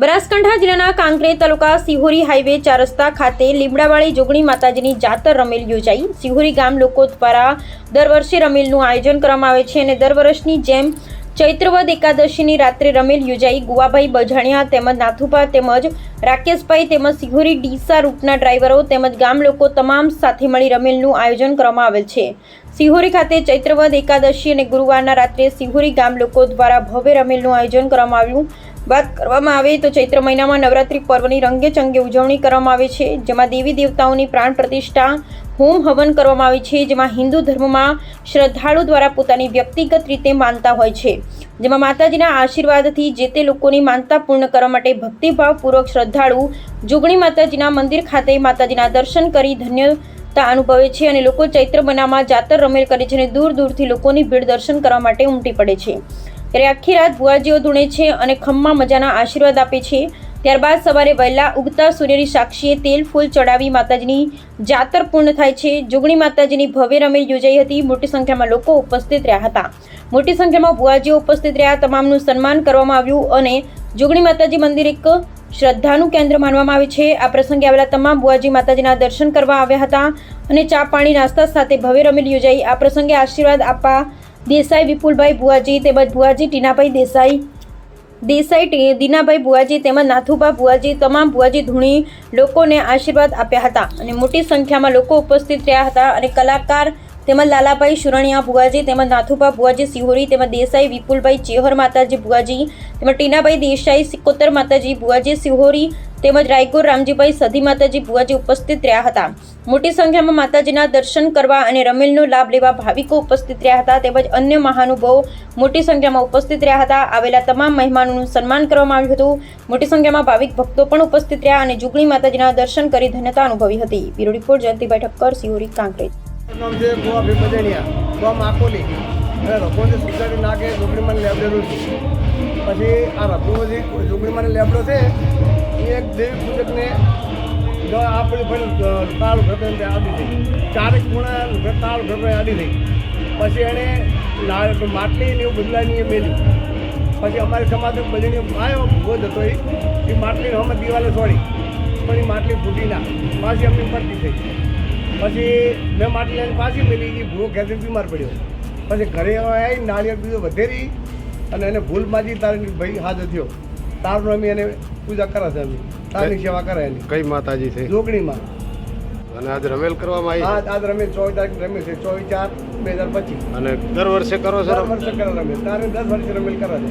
બનાસકાંઠા જિલ્લાના કાંકરેજ તાલુકા સિહોરી હાઈવે ચાર રસ્તા ખાતે લીમડાવાળી જોગણી માતાજીની જાતર રમેલ યોજાઈ. સિહોરી ગામ લોકો દ્વારા દર વર્ષે રમેલનું આયોજન કરવામાં આવે છે અને દર વર્ષની જેમ ચૈત્રવદ એકાદશીની રાત્રે રમેલ યોજાઈ. ગુવાભાઈ બજાણિયા તેમજ નાથુપા તેમજ રાકેશભાઈ તેમજ સિહોરી ડીસા રૂટના ડ્રાઈવરો તેમજ ગામ લોકો તમામ સાથે મળી રમેલનું આયોજન કરવામાં આવેલ છે. સિહોરી ખાતે ચૈત્રવદ એકાદશી અને ગુરુવારના રાત્રે સિહોરી ગામ લોકો દ્વારા ભવ્ય રમેલનું આયોજન કરવામાં આવ્યું. વાત કરવામાં આવે તો ચૈત્ર મહિનામાં નવરાત્રિ પર્વની રંગે ચંગે ઉજવણી કરવામાં આવે છે, જેમાં દેવી દેવતાઓની પ્રાણ પ્રતિષ્ઠા, હોમ હવન કરવામાં આવે છે, જેમાં હિન્દુ ધર્મમાં શ્રદ્ધાળુ દ્વારા પોતાની વ્યક્તિગત રીતે માનતા હોય છે. જેમાં માતાજીના આશીર્વાદથી જે તે લોકોની માનતા પૂર્ણ કરવા માટે ભક્તિભાવપૂર્વક શ્રદ્ધાળુ જોગણી માતાજીના મંદિર ખાતે માતાજીના દર્શન કરી ધન્યતા અનુભવે છે અને લોકો ચૈત્ર મહિનામાં જાતર રમેલ કરે છે અને દૂર દૂરથી લોકોની ભીડ દર્શન કરવા માટે ઉમટી પડે છે. ત્યારે આખી રાત ભુવાજીઓ ધૂણે છે અને ખમ્મા મજાના આશીર્વાદ આપે છે. ત્યારબાદ સવારે વહેલા ઉગતા સૂર્યની સાક્ષીએ તેલ, ફૂલ ચડાવી માતાજીની જાતર પૂર્ણ થાય છે. જોગણી માતાજીની ભવ્ય રમેલ યોજાઈ હતી. મોટી સંખ્યામાં લોકો ઉપસ્થિત રહ્યા હતા. મોટી સંખ્યામાં ભુવાજીઓ ઉપસ્થિત રહ્યા. તમામનું સન્માન કરવામાં આવ્યું અને જોગણી માતાજી મંદિર એક શ્રદ્ધાનું કેન્દ્ર માનવામાં આવે છે. આ પ્રસંગે આવેલા તમામ બુઆજી માતાજીના દર્શન કરવા આવ્યા હતા અને ચા પાણી નાસ્તા સાથે ભવ્ય રમેલ યોજાઈ. આ પ્રસંગે આશીર્વાદ આપવા દેસાઈ વિપુલભાઈ ભુવાજી તેમજ ભુવાજી ટીનાભાઈ દેસાઈ દેસાઈ દીનાભાઈ ભુવાજી તેમજ નાથુભા ભુવાજી તમામ ભુવાજી ધૂણી લોકોને આશીર્વાદ આપ્યા હતા અને મોટી સંખ્યામાં લોકો ઉપસ્થિત રહ્યા હતા અને કલાકાર તેમજ લાલાભાઈ શુરણિયા ભુવાજી, તેમજ નાથુભા ભુવાજી સિહોરી, તેમજ દેસાઈ વિપુલભાઈ ચેહર માતાજી ભુવાજી, તેમજ ટીનાભાઈ દેસાઈ સિકોતર માતાજી ભુવાજી સિહોરી, તેમજ રાયગોર રામજીભાઈ સધી માતાજી ભુવાજી ઉપસ્થિત રહ્યા હતા. મોટી સંખ્યામાં માતાજીના દર્શન કરવા અને રમેલનો લાભ લેવા ભાવિકો ઉપસ્થિત રહ્યા હતા. તેમજ અન્ય મહાનુભાવો મોટી સંખ્યામાં ઉપસ્થિત રહ્યા હતા. આવેલા તમામ મહેમાનોનું સન્માન કરવામાં આવ્યું હતું. મોટી સંખ્યામાં ભાવિક ભક્તો પણ ઉપસ્થિત રહ્યા અને જુગણી માતાજીના દર્શન કરી ધન્યતા અનુભવી હતી. Bureau report Jayantibhai Thakkar, Sihori, Kankrej. નામ છે ગોવા ભી બજણિયા ગામ આકોલી. અને રઘુવંશી સોસાયટી નાકે ઝુંપડીમાં લેબડેલું છે. પછી આ રઘુવંશી ઝુંપડીમાં લેબડો છે, એ એક દેવી પૂજકને આપણે પણ તાળ ઘર તે આડી થઈ ચારેક ખૂણા તાળ ઘર આડી થઈ પછી એણે માટલી ને એવું બદલાની એ મેલી પછી અમારી સમાજ બજણી આવ્યો ભોજ હતો એ માટલી અમે દિવાલે છોડી પણ એ માટલી ફૂટી ના. પાછી અમને પડતી થઈ. પછી મેં માટી લઈને પાછી મેલી એ ભૂલો ઘેરથી બીમાર પડ્યો. પછી ઘરે આવી નાળિયેર બીજો વધેરી અને એને ભૂલ માજી તારી ભાઈ હાજર થયો. તારનો અમે એને પૂજા કરે છે અમે તારની સેવા કરે એની. કઈ માતાજી છે? જોગણીમાં અને આજ રમેલ કરવામાં હા આવી આજ રમે ચોવીસ તારીખ રમે છે. ચોવીસ ચાર બે હજાર પચીસ. અને દર વર્ષે કરો છો દર વર્ષે કરો રમે. તારે દસ વર્ષે રમેલ કરે છે